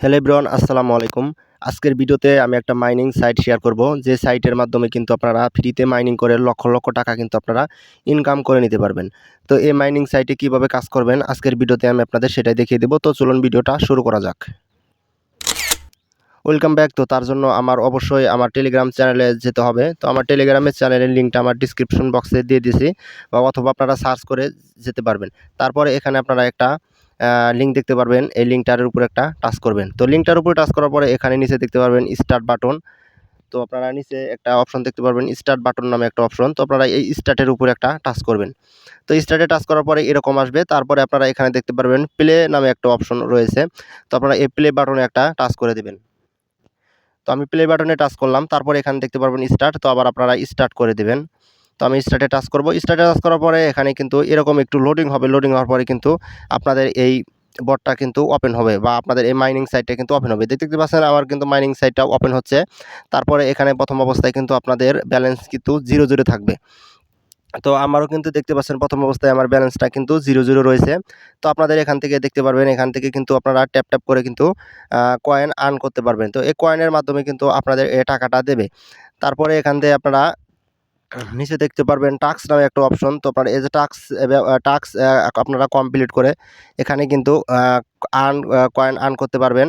Hello ব্রন আসসালামু আলাইকুম। আজকের ভিডিওতে আমি একটা মাইনিং সাইট শেয়ার করব। যে সাইটের মাধ্যমে কিন্তু আপনারা ফ্রিতে মাইনিং করে লক্ষ লক্ষ টাকা কিন্তু আপনারা ইনকাম করে নিতে পারবেন। তো এই মাইনিং সাইটে কীভাবে কাজ করবেন, আজকের ভিডিওতে আমি আপনাদের সেটাই দেখিয়ে দেবো। তো চলুন ভিডিওটা শুরু করা যাক। ওয়েলকাম ব্যাক তো তার জন্য আমার অবশ্যই আমার টেলিগ্রাম চ্যানেলে যেতে হবে। তো আমার টেলিগ্রামের চ্যানেলের লিঙ্কটা আমার ডিসক্রিপশন বক্সে দিয়ে দিয়েছি বা অথবা আপনারা সার্চ করে যেতে পারবেন। তারপরে এখানে আপনারা একটা লিঙ্ক দেখতে পারবেন। এই লিঙ্কটার উপর একটা টাচ করবেন। তো লিঙ্কটার উপরে টাচ করার পরে এখানে নিচে দেখতে পারবেন স্টার্ট বাটন তো আপনারা নিচে একটা অপশন দেখতে পারবেন স্টার্ট বাটন নামে একটা অপশন তো আপনারা এই স্টার্টের উপরে একটা টাচ করবেন। তো স্টার্টে টাচ করার পরে এরকম আসবে। তারপরে আপনারা এখানে দেখতে পারবেন প্লে নামে একটা অপশন রয়েছে। তো আপনারা এই প্লে বাটনে একটা টাচ করে দেবেন। তো আমি প্লে বাটনে টাচ করলাম। তারপরে এখানে দেখতে পারবেন স্টার্ট তো আবার আপনারা স্টার্ট করে দেবেন। তো আমি স্টার্টে টাচ করব। স্টার্টে টাচ করার পরে এখানে কিন্তু এরকম একটু লোডিং হবে। লোডিং হওয়ার পরে কিন্তু আপনাদের এই বটটা কিন্তু ওপেন হবে বা আপনাদের এই মাইনিং সাইটটা কিন্তু ওপেন হবে। দেখতে পাচ্ছেন আমার কিন্তু মাইনিং সাইটটা ওপেন হচ্ছে। তারপরে এখানে প্রথম অবস্থায় কিন্তু আপনাদের ব্যালেন্স কিন্তু জিরো জিরো থাকবে। তো আমারও কিন্তু দেখতে পাচ্ছেন প্রথম অবস্থায় আমার ব্যালেন্সটা কিন্তু জিরো জিরো রয়েছে। তো আপনাদের এখান থেকে দেখতে পারবেন, এখান থেকে কিন্তু আপনারা ট্যাপ ট্যাপ করে কিন্তু কয়েন আর্ন করতে পারবেন। তো এই কয়েনের মাধ্যমে কিন্তু আপনাদের এ টাকাটা দেবে। তারপরে এখান থেকে আপনারা নিচে দেখতে পারবেন টাক্স নামে একটা অপশন তো আপনার এই যে টাক্স টাক্স আপনারা কমপ্লিট করে এখানে কিন্তু আর্ন কয়েন আর্ন করতে পারবেন।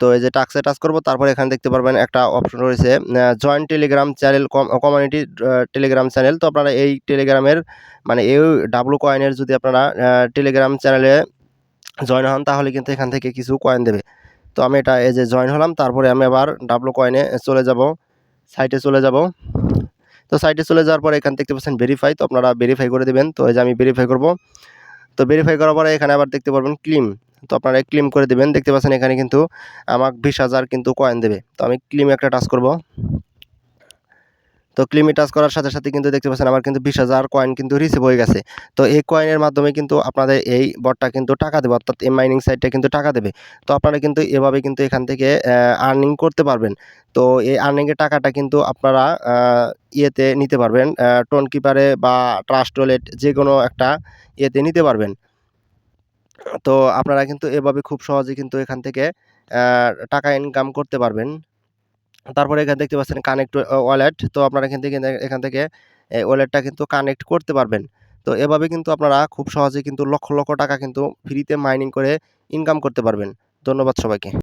তো এই যে টাক্সে টাচ করব, তারপর এখানে দেখতে পারবেন একটা অপশন রয়েছে join Telegram channel community Telegram channel তো আপনারা এই টেলিগ্রামের মানে এই ডাব্লু কয়েনের যদি আপনারা টেলিগ্রাম চ্যানেলে জয়েন হন, তাহলে কিন্তু এখান থেকে কিছু কয়েন দেবে। তো আমি এটা এই যে জয়েন হলাম, তারপরে আমি আবার ডাব্লু কয়েনে চলে যাব সাইটে চলে যাব। তো সাইটে চলে যাওয়ার পরে এখান দেখতে পাচ্ছেন ভেরিফাই তো আপনারা ভেরিফাই করে দেবেন। তো এই যে আমি ভেরিফাই করব। তো ভেরিফাই করার পরে এখানে আবার দেখতে পারবেন ক্লিম তো আপনারা ক্লিম করে দেবেন। দেখতে পাচ্ছেন এখানে কিন্তু আমাকে বিশ হাজার কিন্তু কয়েন দেবে। তো আমি ক্লিম একটা টাচ করব। তো ক্লিমি টাচ করার সাথে সাথে কিন্তু দেখতে পাচ্ছেন আমার কিন্তু বিশ হাজার কয়েন কিন্তু রিসিভ হয়ে গেছে। তো এই কয়েনের মাধ্যমে কিন্তু আপনাদের এই বটটা কিন্তু টাকা দেবে, অর্থাৎ এই মাইনিং সাইটটা কিন্তু টাকা দেবে। তো আপনারা কিন্তু এভাবে কিন্তু এখান থেকে আর্নিং করতে পারবেন। তো এই আর্নিংয়ের টাকাটা কিন্তু আপনারা ইয়েতে নিতে পারবেন টোন কিপারে বা ট্রাস্ট ওয়ালেট যে কোনো একটা ইয়েতে নিতে পারবেন। তো আপনারা কিন্তু এভাবে খুব সহজে কিন্তু এখান থেকে টাকা ইনকাম করতে পারবেন। তারপরে এখানে দেখতে পাচ্ছেন কানেক্ট ওয়ালেট তো আপনারা এখান থেকে এখান থেকে এই ওয়ালেটটা কিন্তু কানেক্ট করতে পারবেন। তো এভাবে কিন্তু আপনারা খুব সহজে কিন্তু লক্ষ লক্ষ টাকা কিন্তু ফ্রিতে মাইনিং করে ইনকাম করতে পারবেন। ধন্যবাদ সবাইকে।